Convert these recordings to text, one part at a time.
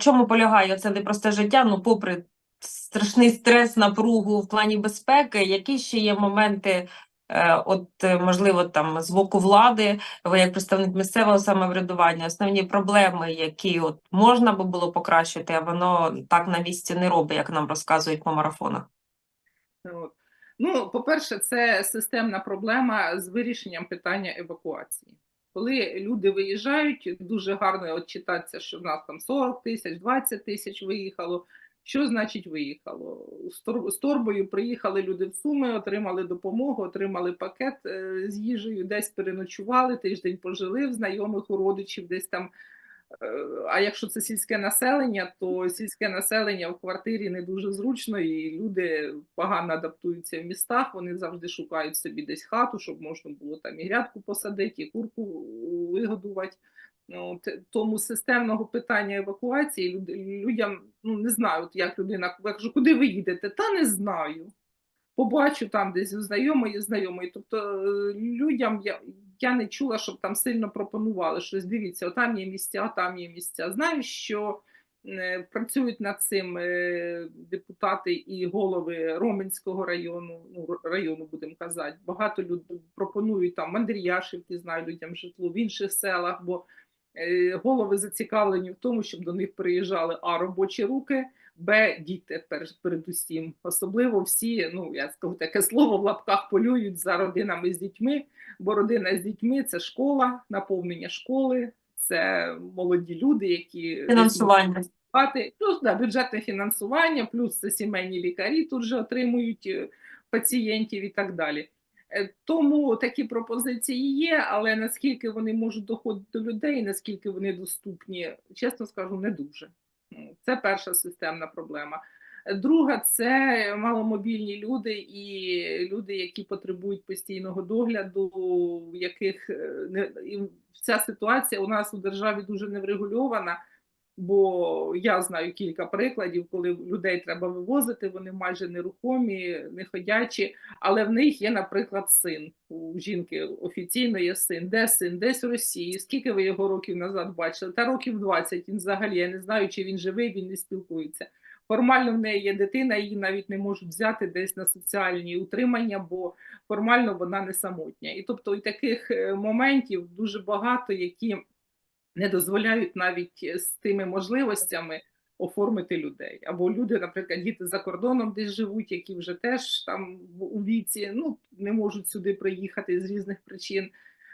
чому полягає це непросте життя? Ну, попри страшний стрес, напругу в плані безпеки, які ще є моменти, е, от е, можливо, там з боку влади, ви як представник місцевого самоврядування, основні проблеми, які от можна би було покращити, а воно так на місці не робить, як нам розказують по марафонах. Ну, по-перше, це системна проблема з вирішенням питання евакуації. Коли люди виїжджають, дуже гарно от читаться, що в нас там 40 тисяч, 20 тисяч виїхало. Що значить виїхало? З торбою приїхали люди в Суми, отримали допомогу, отримали пакет е, з їжею, десь переночували, тиждень пожили в знайомих у родичів, десь там А якщо це сільське населення, то сільське населення в квартирі не дуже зручно, і люди погано адаптуються в містах. Вони завжди шукають собі десь хату, щоб можна було там і грядку посадити, і курку вигодувати. Ну, тому системного питання евакуації люд- людям ну не знаю, от як людина я куди ви їдете? Та не знаю. Побачу там десь у знайомої, знайомої. Тобто е, людям я, я не чула, щоб там сильно пропонували щось. Дивіться, там є місця, там є місця. Знаю, що е, працюють над цим е, депутати і голови Роменського району, ну району будемо казати. Багато людей пропонують там Мандріяшівки, знаю людям житло в інших селах, бо голови зацікавлені в тому, щоб до них приїжджали а робочі руки. Б діти передусім, особливо всі, ну я скажу таке слово в лапках полюють за родинами з дітьми, бо родина з дітьми це школа, наповнення школи, це молоді люди, які Фінансування. плюс да, бюджетне фінансування, плюс це сімейні лікарі тут же отримують е, пацієнтів і так далі. Е, Тому такі пропозиції є, але наскільки вони можуть доходити до людей, наскільки вони доступні, чесно скажу, не дуже. Ну, Це перша системна проблема. Друга це маломобільні люди і люди, які потребують постійного догляду, в яких е, не ця ситуація у нас у державі дуже не врегульована. Бо я знаю кілька прикладів, коли людей треба вивозити, вони майже нерухомі, неходячі, але в них є, наприклад, син. У жінки офіційно є син. Де син? Десь в Росії. Скільки ви його років назад бачили? Та років 20 він взагалі. Я не знаю, чи він живий, він не спілкується. Формально в неї є дитина, її навіть не можуть взяти десь на соціальні утримання, бо формально вона не самотня. І тобто і таких е, моментів дуже багато, які не дозволяють навіть з тими можливостями оформити людей. Або люди, наприклад, діти за кордоном десь живуть, які вже теж там у віці ну, не можуть сюди приїхати з різних причин.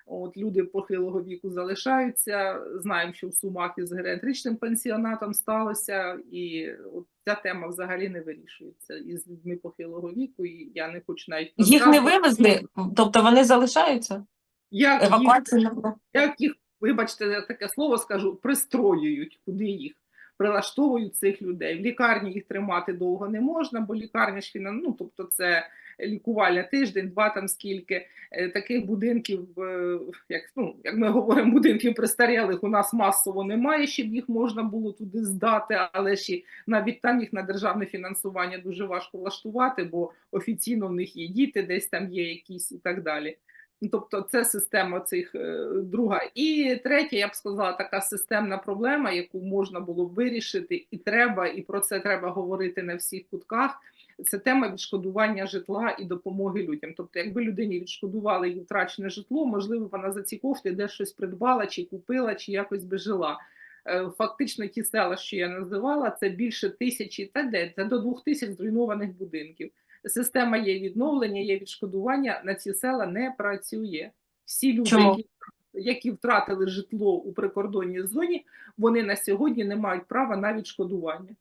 От люди похилого віку залишаються. Знаємо, що в Сумах із геріатричним пенсіонатом сталося, і от ця тема взагалі не вирішується із людьми похилого віку. І я не хочу навіть Їх не вивезли, тобто вони залишаються? як їх Евакуація як їх, вибачте, я таке слово скажу, пристроюють, куди їх прилаштовують цих людей. В лікарні їх тримати довго не можна, бо лікарня ж ну, тобто це лікувальня тиждень, два там скільки Е, таких будинків, е, як ну як ми говоримо, будинків престарілих у нас масово немає, щоб їх можна було туди здати, але ж навіть там їх на державне фінансування дуже важко влаштувати, бо офіційно в них є діти, десь там є якісь і так далі. Ну, Тобто це система цих е, друга. І третя, я б сказала, така системна проблема, яку можна було б вирішити, і треба, і про це треба говорити на всіх кутках. Це тема відшкодування житла і допомоги людям. Тобто, якби людині відшкодували її втрачене житло, можливо, вона за ці кошти де щось придбала, чи купила, чи якось би жила. Е, Фактично, ті села, що я називала, це більше тисячі, та де це до двох тисяч зруйнованих будинків система є відновлення, є відшкодування. На ці села не працює. Всі люди, Чому? які, які втратили житло у прикордонній зоні, вони на сьогодні не мають права на відшкодування.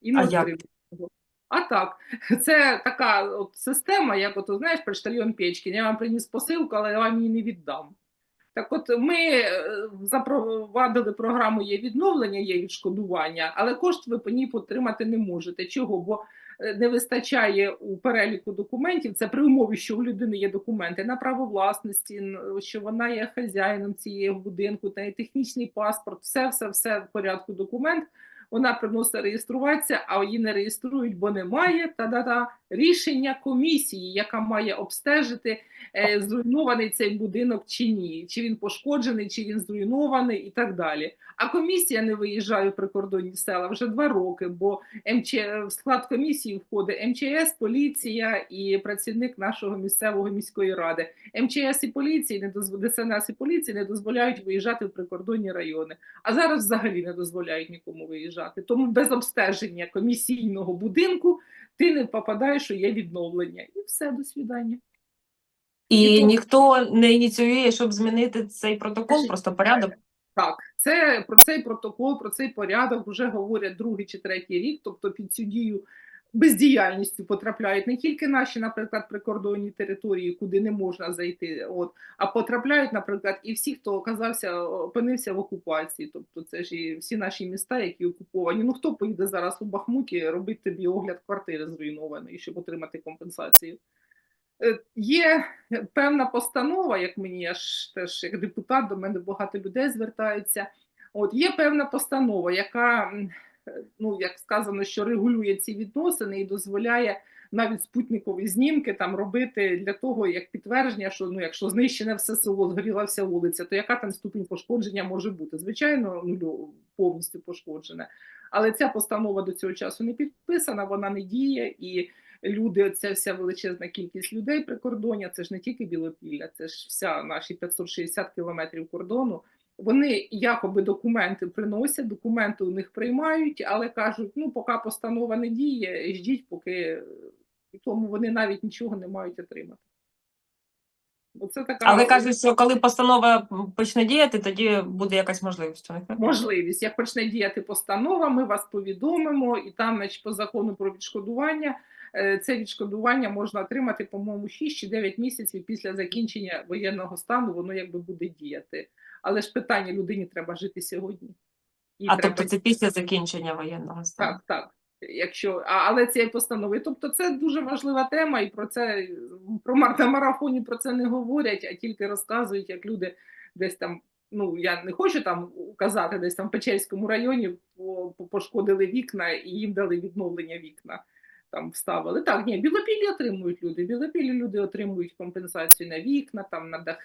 І не А як? отримують. А так, це така от система, як от, знаєш, почтальйон Печкін. Я вам приніс посилку, але я вам її не віддам. Так от ми е, запровадили програму є відновлення, є відшкодування, але кошти ви по ній отримати не можете. Чого? Бо не вистачає у переліку документів. Це при умові, що у людини є документи на право власності, що вона є хазяїном цієї будинку, та й технічний паспорт, все, все, все в порядку документ. Вона приносить реєструватися, а її не реєструють, бо немає та-да-да рішення комісії, яка має обстежити, е, зруйнований цей будинок чи ні, чи він пошкоджений, чи він зруйнований і так далі. А комісія не виїжджає в прикордонні села вже два роки, бо МЧ... в склад комісії входить МЧС, поліція і працівник нашого місцевого міської ради. МЧС і поліції не дозв... ДСНС і поліції не дозволяють виїжджати в прикордонні райони. А зараз взагалі не дозволяють нікому виїжджати. Тому без обстеження комісійного будинку ти не попадаєш, що є відновлення. І все, до свідання. І І ніхто не ініціює, щоб змінити цей протокол, просто порядок. Так, це про цей протокол, про цей порядок вже говорять другий чи третій рік. Тобто під цю дію бездіяльністю потрапляють не тільки наші, наприклад, прикордонні території, куди не можна зайти, от а потрапляють, наприклад, і всі, хто оказався, опинився в окупації. Тобто, це ж і всі наші міста, які окуповані. Ну хто поїде зараз у Бахмуті робити тобі огляд квартири зруйнованої, щоб отримати компенсацію? Е, Є певна постанова, як мені я теж як депутат, до мене багато людей звертаються. От є певна постанова, яка, ну як сказано, що регулює ці відносини і дозволяє навіть спутникові знімки там робити для того, як підтвердження, що ну, якщо знищене все село, згоріла вся вулиця, то яка там ступінь пошкодження може бути? Звичайно, ну повністю пошкоджене. Але ця постанова до цього часу не підписана, вона не діє і люди, ця вся величезна кількість людей прикордоння, це ж не тільки Білопілля, це ж вся наші 560 кілометрів кордону. Вони якоби документи приносять, документи у них приймають, але кажуть: ну, поки постанова не діє, ждіть, поки і тому вони навіть нічого не мають отримати. Оце така Але кажуть, що коли постанова почне діяти, тоді буде якась можливість. можливість. Як почне діяти постанова, ми вас повідомимо, і там, значить, по закону про відшкодування, е, це відшкодування можна отримати, по-моєму, 6 чи 9 місяців після закінчення воєнного стану, воно якби буде діяти. Але ж питання людині треба жити сьогодні. Їй А треба тобто це після закінчення воєнного стану. так, так. Якщо, а, але цієї постанови. Тобто це дуже важлива тема, і про це про на марафоні про це не говорять, а тільки розказують, як люди десь там. Ну я не хочу там указати, десь там в Печерському районі по- по- пошкодили вікна і їм дали відновлення вікна. Там вставили. Так, ні, білопіллі отримують люди. Білопіллі люди отримують компенсацію на вікна, там на дахи.